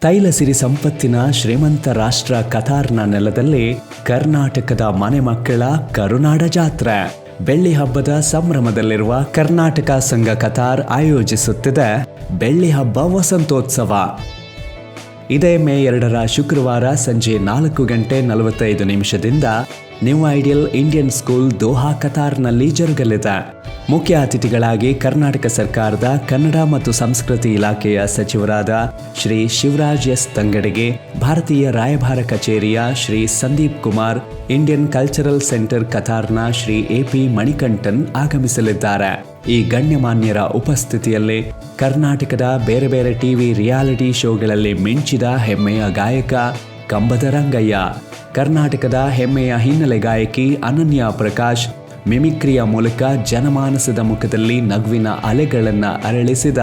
ತೈಲ ಸಿರಿ ಸಂಪತ್ತಿನ ಶ್ರೀಮಂತ ರಾಷ್ಟ್ರ ಕತಾರ್ನ ನೆಲದಲ್ಲಿ ಕರ್ನಾಟಕದ ಮನೆ ಮಕ್ಕಳ ಕರುನಾಡ ಜಾತ್ರೆ. ಬೆಳ್ಳಿ ಹಬ್ಬದ ಸಂಭ್ರಮದಲ್ಲಿರುವ ಕರ್ನಾಟಕ ಸಂಘ ಕತಾರ್ ಆಯೋಜಿಸುತ್ತಿದೆ ಬೆಳ್ಳಿ ಹಬ್ಬ ವಸಂತೋತ್ಸವ. ಇದೇ ಮೇ ಎರಡರ ಶುಕ್ರವಾರ ಸಂಜೆ ನಾಲ್ಕು ಗಂಟೆ ನಲವತ್ತೈದು ನಿಮಿಷದಿಂದ new ideal Indian school Doha ಕತಾರ್ನಲ್ಲಿ ಜರುಗಲಿದೆ. ಮುಖ್ಯ ಅತಿಥಿಗಳಾಗಿ ಕರ್ನಾಟಕ ಸರ್ಕಾರದ ಕನ್ನಡ ಮತ್ತು ಸಂಸ್ಕೃತಿ ಇಲಾಖೆಯ ಸಚಿವರಾದ ಶ್ರೀ ಶಿವರಾಜ್ ಎಸ್ ತಂಗಡಿಗೆ ಭಾರತೀಯ ರಾಯಭಾರ ಕಚೇರಿಯ Shri Sandeep Kumar, Indian cultural centre ಕತಾರ್ನ Shri A P Manikandan ಆಗಮಿಸಲಿದ್ದಾರೆ. ಈ ಗಣ್ಯಮಾನ್ಯರ ಉಪಸ್ಥಿತಿಯಲ್ಲಿ ಕರ್ನಾಟಕದ ಬೇರೆ ಬೇರೆ ಟಿವಿ ರಿಯಾಲಿಟಿ ಶೋಗಳಲ್ಲಿ ಮಿಂಚಿದ ಹೆಮ್ಮೆಯ ಗಾಯಕ ಕಂಬದರಂಗಯ್ಯ ಕರ್ನಾಟಕದ ಹೆಮ್ಮೆಯ ಹಿನ್ನೆಲೆ ಗಾಯಕಿ ಅನನ್ಯ ಪ್ರಕಾಶ್ ಮಿಮಿಕ್ರಿಯ ಮೂಲಕ ಜನಮಾನಸದ ಮುಖದಲ್ಲಿ ನಗುವಿನ ಅಲೆಗಳನ್ನು ಅರಳಿಸಿದ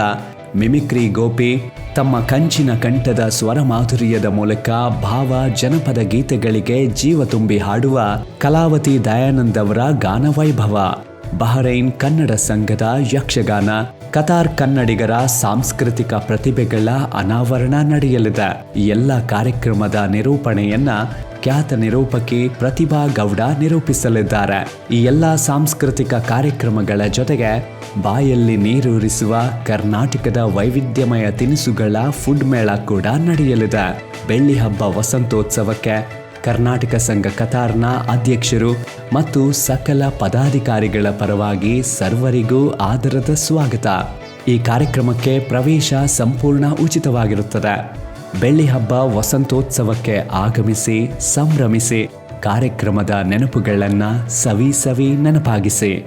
ಮಿಮಿಕ್ರಿ ಗೋಪಿ, ತಮ್ಮ ಕಂಚಿನ ಕಂಠದ ಸ್ವರ ಮಾಧುರ್ಯದ ಮೂಲಕ ಭಾವ ಜನಪದ ಗೀತೆಗಳಿಗೆ ಜೀವ ತುಂಬಿ ಹಾಡುವ ಕಲಾವತಿ ದಯಾನಂದ್ ಅವರ ಗಾನವೈಭವ ಬಹರೈನ್ ಕನ್ನಡ ಸಂಘದ ಯಕ್ಷಗಾನ, ಕತಾರ್ ಕನ್ನಡಿಗರ ಸಾಂಸ್ಕೃತಿಕ ಪ್ರತಿಭೆಗಳ ಅನಾವರಣ ನಡೆಯಲಿದೆ. ಎಲ್ಲ ಕಾರ್ಯಕ್ರಮದ ನಿರೂಪಣೆಯನ್ನ ಖ್ಯಾತ ನಿರೂಪಕಿ ಪ್ರತಿಭಾ ಗೌಡ ನಿರೂಪಿಸಲಿದ್ದಾರೆ. ಈ ಎಲ್ಲ ಸಾಂಸ್ಕೃತಿಕ ಕಾರ್ಯಕ್ರಮಗಳ ಜೊತೆಗೆ ಬಾಯಲ್ಲಿ ನೀರೂರಿಸುವ ಕರ್ನಾಟಕದ ವೈವಿಧ್ಯಮಯ ತಿನಿಸುಗಳ ಫುಡ್ ಮೇಳ ಕೂಡ ನಡೆಯಲಿದೆ. ಬೆಳ್ಳಿ ಹಬ್ಬ ವಸಂತೋತ್ಸವಕ್ಕೆ ಕರ್ನಾಟಕ ಸಂಘ ಕತಾರ್ನ ಅಧ್ಯಕ್ಷರು ಮತ್ತು ಸಕಲ ಪದಾಧಿಕಾರಿಗಳ ಪರವಾಗಿ ಸರ್ವರಿಗೂ ಆದರದ ಸ್ವಾಗತ. ಈ ಕಾರ್ಯಕ್ರಮಕ್ಕೆ ಪ್ರವೇಶ ಸಂಪೂರ್ಣ ಉಚಿತವಾಗಿರುತ್ತದೆ. ಬೆಳ್ಳಿ ಹಬ್ಬ ವಸಂತೋತ್ಸವಕ್ಕೆ ಆಗಮಿಸಿ ಸಂಭ್ರಮಿಸಿ ಕಾರ್ಯಕ್ರಮದ ನೆನಪುಗಳನ್ನು ಸವಿ ಸವಿ ನೆನಪಾಗಿಸಿ.